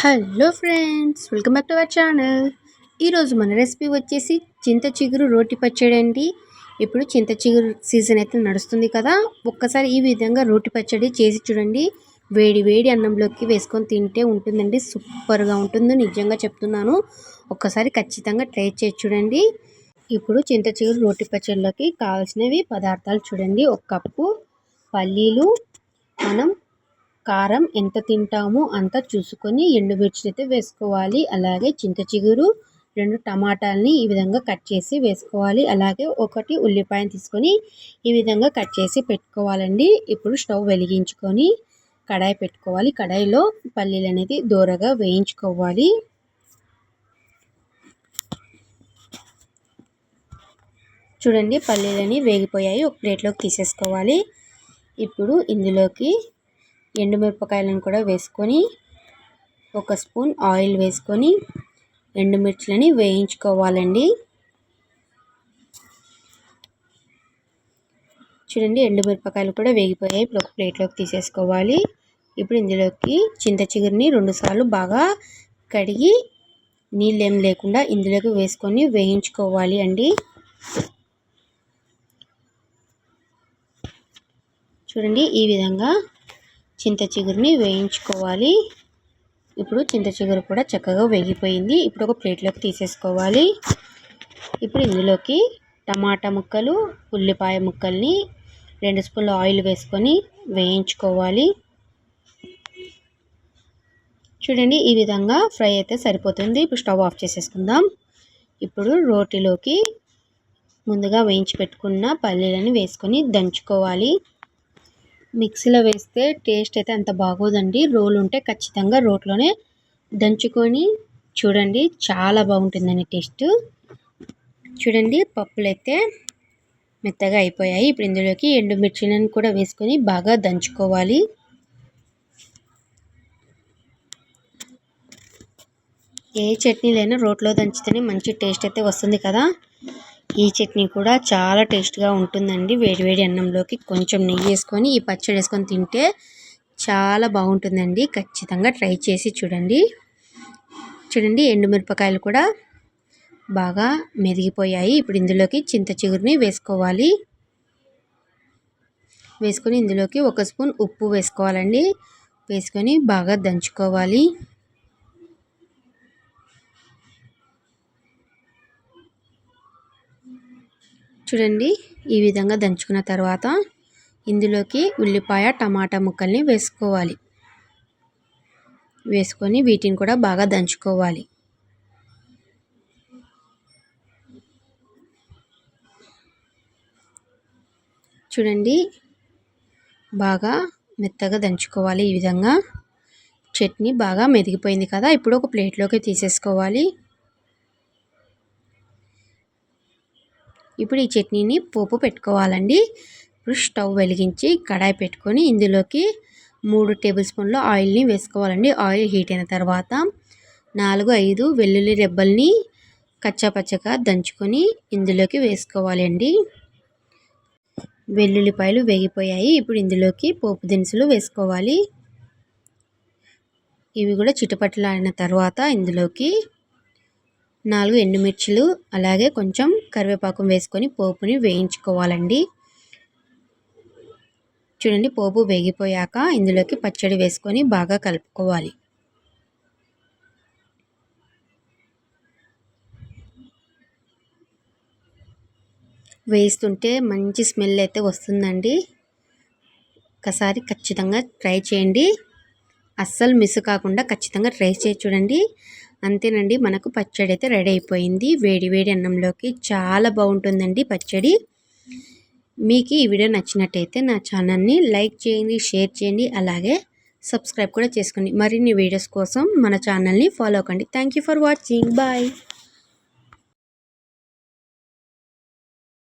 Hello friends welcome back to our channel. ఈరోజు మన recipe వచ్చేసి చింత చిగురు రోటి పచ్చడి అండి. ఇప్పుడు చింత చిగురు సీజన్ అయితే నడుస్తుంది కదా ఒక్కసారి ఈ విధంగా రోటి పచ్చడి చేసి చూడండి. వేడి వేడి అన్నంలోకి వేసుకొని తింటే ఉంటుందండి సూపర్గా ఉంటుంది నిజంగా చెప్తున్నాను. ఒక్కసారి ఖచ్చితంగా ట్రై చేసి చూడండి. ఇప్పుడు చింత చిగురు రోటి పచ్చడిలోకి కావాల్సినవి పదార్థాలు చూడండి. ఒక కప్పు పల్లీలు మనం కారం ఎంత తింటామో అంత చూసుకొని ఎండుమిర్చి అయితే వేసుకోవాలి. అలాగే చింత చిగురు రెండు టమాటాలని ఈ విధంగా కట్ చేసి వేసుకోవాలి. అలాగే ఒకటి ఉల్లిపాయను తీసుకొని ఈ విధంగా కట్ చేసి పెట్టుకోవాలండి. ఇప్పుడు స్టవ్ వెలిగించుకొని కడాయి పెట్టుకోవాలి. కడాయిలో పల్లీలు అనేది దూరగా వేయించుకోవాలి. చూడండి పల్లీలని వేగిపోయాయి. ఒక ప్లేట్లోకి తీసేసుకోవాలి. ఇప్పుడు ఇందులోకి ఎండుమిరపకాయలను కూడా వేసుకొని ఒక స్పూన్ ఆయిల్ వేసుకొని ఎండుమిర్చిలని వేయించుకోవాలండి. చూడండి ఎండుమిరపకాయలు కూడా వేగిపోయాయి. ఇప్పుడు ఒక ప్లేట్లోకి తీసేసుకోవాలి. ఇప్పుడు ఇందులోకి చింత చిగురిని రెండుసార్లు బాగా కడిగి నీళ్ళు ఏం లేకుండా ఇందులోకి వేసుకొని వేయించుకోవాలి అండి. చూడండి ఈ విధంగా చింత చిగురుని వేయించుకోవాలి. ఇప్పుడు చింత చిగురు కూడా చక్కగా వేగిపోయింది. ఇప్పుడు ఒక ప్లేట్లోకి తీసేసుకోవాలి. ఇప్పుడు ఇందులోకి టమాటా ముక్కలు ఉల్లిపాయ ముక్కల్ని రెండు స్పూన్లు ఆయిల్ వేసుకొని వేయించుకోవాలి. చూడండి ఈ విధంగా ఫ్రై అయితే సరిపోతుంది. ఇప్పుడు స్టవ్ ఆఫ్ చేసేసుకుందాం. ఇప్పుడు రోటీలోకి ముందుగా వేయించి పెట్టుకున్న పల్లీలను వేసుకొని దంచుకోవాలి. మిక్సీలో వేస్తే టేస్ట్ అయితే అంత బాగోదండి. రోలు ఉంటే ఖచ్చితంగా రోట్లోనే దంచుకొని చూడండి చాలా బాగుంటుందండి టేస్ట్. చూడండి పప్పులు అయితే మెత్తగా అయిపోయాయి. ఇప్పుడు ఇందులోకి ఎండుమిర్చిలను కూడా వేసుకొని బాగా దంచుకోవాలి. ఏ చట్నీలైనా రోట్లో దంచితేనే మంచి టేస్ట్ అయితే వస్తుంది కదా. ఈ చట్నీ కూడా చాలా టేస్ట్గా ఉంటుందండి. వేడివేడి అన్నంలోకి కొంచెం నెయ్యి వేసుకొని ఈ పచ్చడి వేసుకొని తింటే చాలా బాగుంటుందండి. ఖచ్చితంగా ట్రై చేసి చూడండి. చూడండి ఎండుమిరపకాయలు కూడా బాగా మెదిగిపోయాయి. ఇప్పుడు ఇందులోకి చింత చిగురిని వేసుకోవాలి. వేసుకొని ఇందులోకి ఒక స్పూన్ ఉప్పు వేసుకోవాలండి. వేసుకొని బాగా దంచుకోవాలి. చూడండి. ఈ విధంగా దంచుకున్న తర్వాత ఇందులోకి ఉల్లిపాయ టమాటా ముక్కల్ని వేసుకోవాలి. వేసుకొని వీటిని కూడా బాగా దంచుకోవాలి. చూడండి. బాగా మెత్తగా దంచుకోవాలి ఈ విధంగా. చట్నీ బాగా మెదిగిపోయింది కదా ఇప్పుడు ఒక ప్లేట్లోకి తీసేసుకోవాలి. ఇప్పుడు ఈ చట్నీని పోపు పెట్టుకోవాలండి. ఇప్పుడు స్టవ్ వెలిగించి కడాయి పెట్టుకొని ఇందులోకి మూడు టేబుల్ స్పూన్ల ఆయిల్ని వేసుకోవాలండి. ఆయిల్ హీట్ అయిన తర్వాత నాలుగు ఐదు వెల్లుల్లి రెబ్బల్ని కచ్చాపచ్చగా దంచుకొని ఇందులోకి వేసుకోవాలండి. వెల్లుల్లిపాయలు వేగిపోయాయి. ఇప్పుడు ఇందులోకి పోపు దినుసులు వేసుకోవాలి. ఇవి కూడా చిటపట్లాడిన తర్వాత ఇందులోకి నాలుగు ఎండుమిర్చులు అలాగే కొంచెం కరివేపాకు వేసుకొని పోపుని వేయించుకోవాలండి. చూడండి పోపు వేగిపోయాక ఇందులోకి పచ్చడి వేసుకొని బాగా కలుపుకోవాలి. వేస్తుంటే మంచి స్మెల్ అయితే వస్తుందండి. ఒకసారి ఖచ్చితంగా ట్రై చేయండి. అస్సలు మిస్ కాకుండా ఖచ్చితంగా ట్రై చేసి చూడండి. అంతేనండి మనకు పచ్చడి అయితే రెడీ అయిపోయింది. వేడి వేడి అన్నంలోకి చాలా బాగుంటుందండి పచ్చడి. మీకు ఈ వీడియో నచ్చినట్టయితే నా ఛానల్ని లైక్ చేయండి షేర్ చేయండి అలాగే సబ్స్క్రైబ్ కూడా చేసుకోండి. మరిన్ని వీడియోస్ కోసం మన ఛానల్ని ఫాలో కండి థ్యాంక్ ఫర్ వాచింగ్. బాయ్.